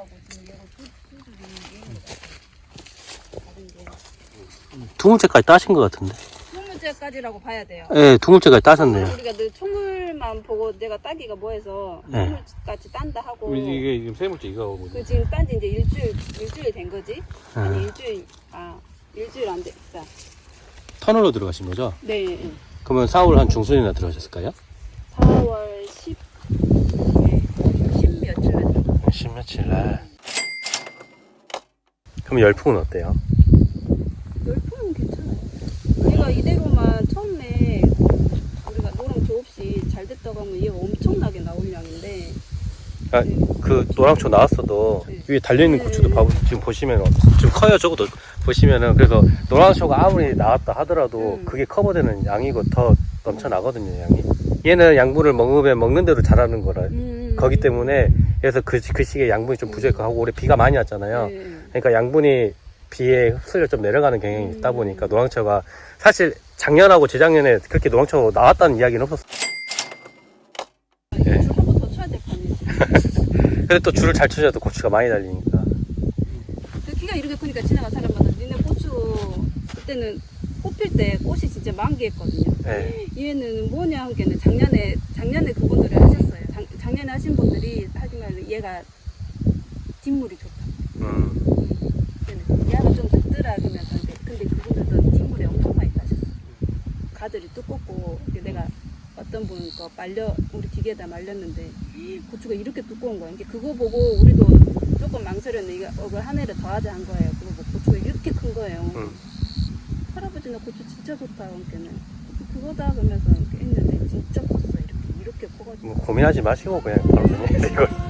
하고 지금 얘가 두물째까지 따신 것 같은데. 스물째까지라고 봐야 돼요. 예, 두물째까지 따셨네요. 우리가 늘 총물만 보고 내가 따기가 뭐해서 예. 네. 총물까지 딴다 하고 이게 지금 세물째 이거 그 지금 딴지 이제 일주일 일주일 된 거지? 예. 아니 일주일 아 일주일 안 됐다. 터널로 들어가신 거죠? 네. 예, 그러면 4월 한 중순이나 들어가셨을까요? 그럼 열풍은 어때요? 열풍은 괜찮아요. 얘가 이대로만 처음에 우리가 노랑 조 없이 잘 됐다고 하면 얘가 엄청나게 나올 양인데 아, 그 노랑초 나왔어도 네. 위에 달려있는 네. 고추도 봐, 지금 보시면 지금 커요 적어도 보시면은 그래서 노랑초가 아무리 나왔다 하더라도 음. 그게 커버되는 양이고 더 넘쳐나거든요 양이 얘는 양분을 먹으면 먹는 대로 자라는 거라 음, 거기 때문에 그래서 그, 그 시기에 양분이 좀 부족하고 올해 비가 많이 왔잖아요 네. 그러니까 양분이 비에 흡수율 좀 내려가는 경향이 있다 음. 보니까 노랑초가 사실 작년하고 재작년에 그렇게 노랑초 나왔다는 이야기는 없었어요 네. 줄한번더 쳐야 될 거 아니에요. 근데 또 줄을 잘 쳐줘도 고추가 많이 달리니까 그 키가 이렇게 크니까 지나간 사람마다 니네 고추 그때는 꽃필 때 꽃이 진짜 만개했거든요. 네. 얘는 뭐냐 한 게는 작년에 작년에 그분들이 하셨어요. 하지만 얘가 뒷물이 좋다. 음. 얘는 얘가 좀 듣더라 그러면서 이제 근데 그분들도 뒷물에 엄청 많이 따셨어. 가들이 두껍고 이게 내가 어떤 분 거 말려 우리 기계에다 말렸는데 고추가 이렇게 두꺼운 거야. 이게 그거 보고 우리도 조금 망설였는데 이거 어, 한 해를 더 하자 한 거예요. 그거 보고 고추가 이렇게 큰 거예요. 음. 할아버지 나 고추 진짜 좋다 그러니까는 그거다 그러면서 이렇게 했는데 진짜 컸어 이렇게 이렇게 커가지고 뭐 고민하지 마시고 그냥 바로 그냥 이거